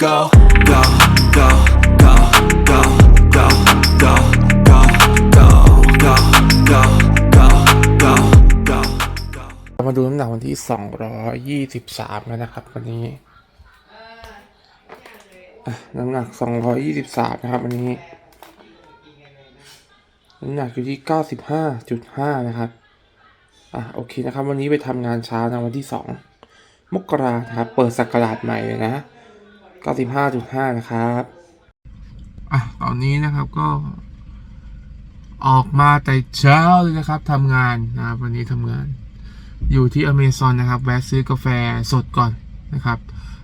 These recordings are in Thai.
go, go, go, go, go, go, go, go, go, go, go, go, go, go, go. เรามาดูน้ำหนักวันที่ 223แล้วนะครับวันนี้อะน้ำหนัก 223 นะครับวันนี้น้ำหนักอยู่ที่ 95.5 นะครับ อะโอเคนะครับ วันนี้ไปทำงานเช้านะวันที่ 2 มกราครับ เปิดสักราชใหม่เลยนะ 95.5 นะครับอะตอนนี้นะครับก็ ออกมาแต่เช้าเลยนะครับทำงานนะครับวันนี้ทำงาน อยู่ที่อเมซอนนะครับ แวะซื้อกาแฟสดก่อนนะครับ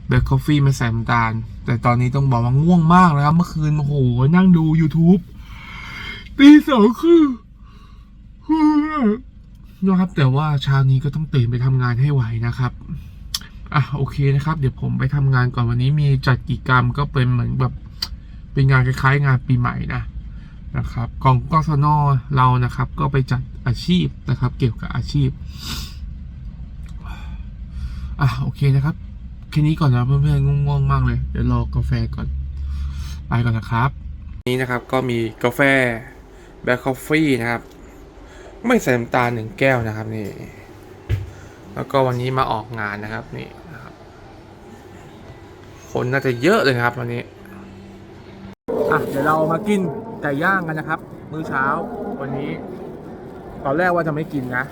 เบรคคอฟฟี่ไม่ใส่น้ำตาล แต่ตอนนี้ต้องบอกว่าง่วงมากแล้วครับ เมื่อคืนโอ้โหนั่งดู YouTube ตีสองคือนะครับแต่ว่าเช้านี้ก็ต้องตื่นไปทำงานให้ไหวนะครับ อะโอเคนะครับ เดี๋ยวผมไปทำงานก่อนวันนี้มีจัดกิจกรรมก็เป็นเหมือนแบบเป็นงานคล้ายๆ งานปีใหม่นะนะครับกองกศนเรานะครับ ก็ไปจัดอาชีพนะครับ เกี่ยวกับอาชีพอะโอเคนะครับแค่นี้ก่อนนะเพื่อนๆง่วงๆมากเลย เดี๋ยวรอกาแฟก่อนไปก่อนนะครับ นี้นะครับก็มีกาแฟแบล็คคอฟฟี่นะครับ ไม่ใส่น้ำตาลหนึ่งแก้วนะครับนี่ แล้วก็วันนี้มาออกงานนะครับนี่นะครับ คนน่าจะเยอะเลยนะครับวันนี้อะเดี๋ยวเรามากินไก่ย่างกันนะครับ มื้อเช้าวันนี้ ตอนแรกว่าจะไม่กินนะ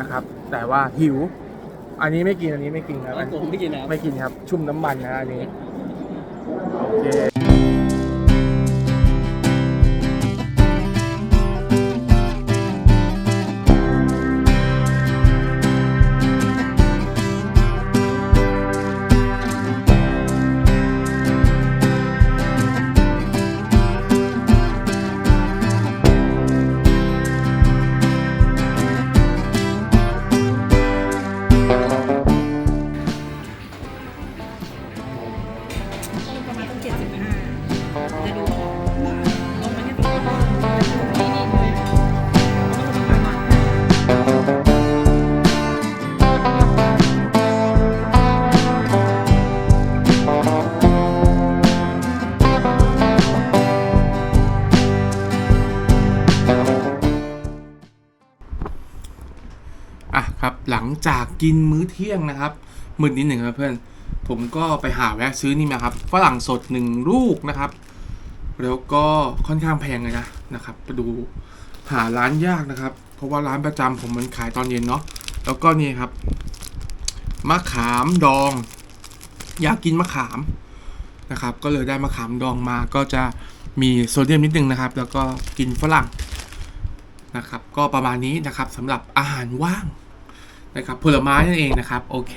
นะครับ แต่ว่าหิว อันนี้ไม่กินอันนี้ไม่กินครับอันผมไม่กินนะครับไม่กินครับ ชุ่มน้ำมันนะอันนี้โอเค จากกินมื้อเที่ยงนะครับมืดนิดหนึ่งครับเพื่อน ผมก็ไปหาแวะซื้อนี่มาครับฝรั่งสดหนึ่งลูกนะครับ แล้วก็ค่อนข้างแพงเลยนะนะครับไปดูหาร้านยากนะครับ เพราะว่าร้านประจำผมมันขายตอนเย็นเนาะแล้วก็นี่ครับมะขามดอง อยากกินมะขามนะครับ ก็เลยได้มะขามดองมาก็จะมีโซเดียมนิดนึงนะครับ แล้วก็กินฝรั่งนะครับ ก็ประมาณนี้นะครับสำหรับอาหารว่าง นะครับผลไม้นั่นเองนะครับ โอเค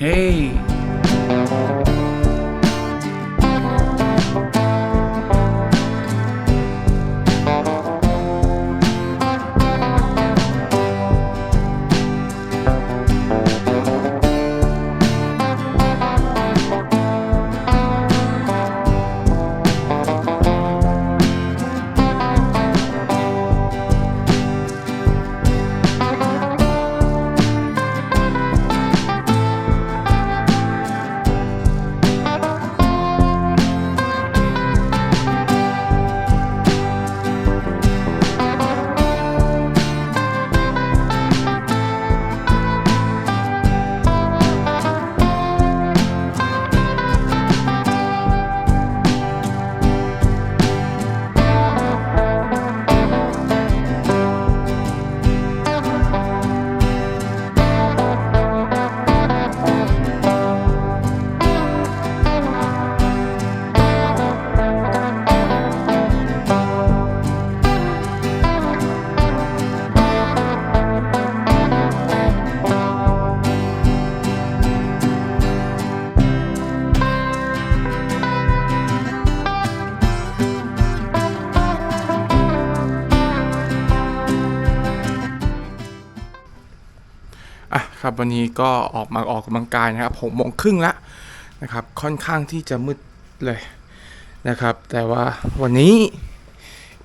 ครับวันนี้ก็ออกมาออกกำลังกายนะครับหกโมงครึ่งแล้วนะครับค่อนข้างที่จะมืดเลยนะครับ แต่ว่าวันนี้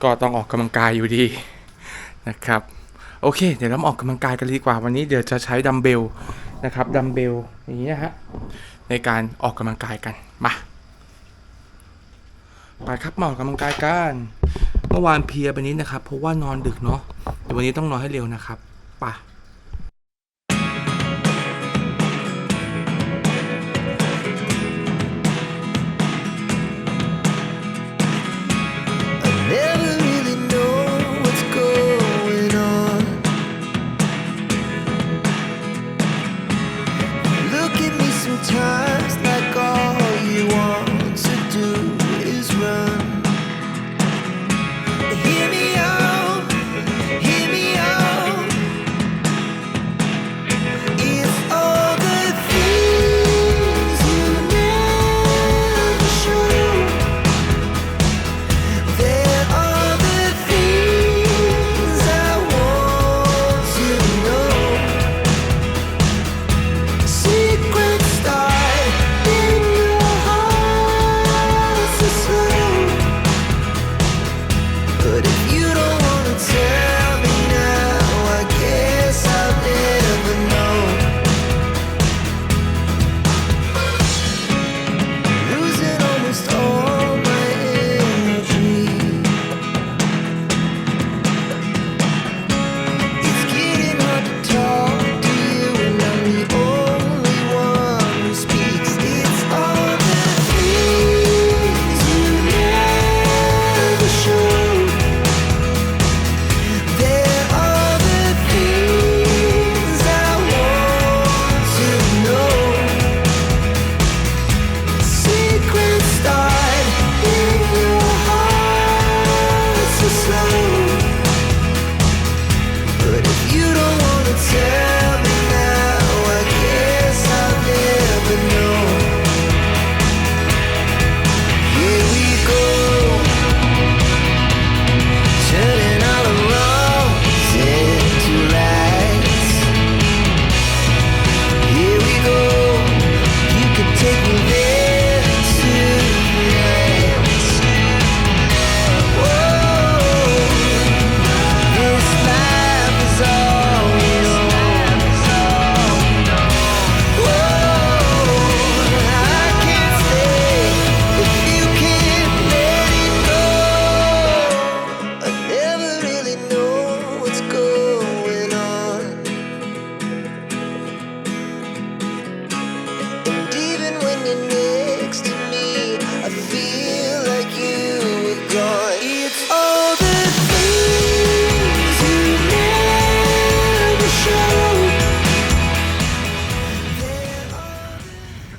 ก็ต้องออกกำลังกายอยู่ดีนะครับโอเค เดี๋ยวเราออกกำลังกายกันดีกว่าวันนี้เดี๋ยวจะใช้ดัมเบลนะครับดัมเบลอย่างนี้นะฮะในการออกกำลังกายกันมาไปครับมาออกกำลังกายกันเมื่อวานเพียไปนิดนะครับเพราะว่านอนดึกเนาะเดี๋ยววันนี้ต้องนอนให้เร็วนะครับ But if you don't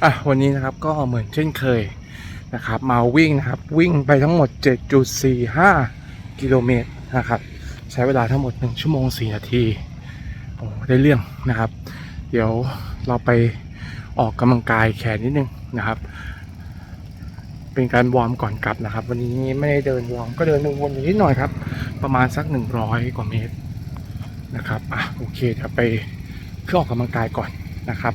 อะวันนี้นะครับก็เหมือนเช่นเคยนะครับ มาวิ่งนะครับวิ่งไปทั้งหมด 7.45 กิโลเมตรนะครับ ใช้เวลาทั้งหมด 1 ชั่วโมง 4 นาทีโอ้ได้เรื่องนะครับ เดี๋ยวเราไปออกกำลังกายแขนนิดนึงนะครับ เป็นการวอร์มก่อนกลับนะครับ วันนี้ไม่ได้เดินวอร์มก็เดินวนๆนิดหน่อยครับ ประมาณสัก 100 กว่าเมตรนะครับอะโอเคเดี๋ยวไปเครื่องออกกำลังกายก่อนนะครับ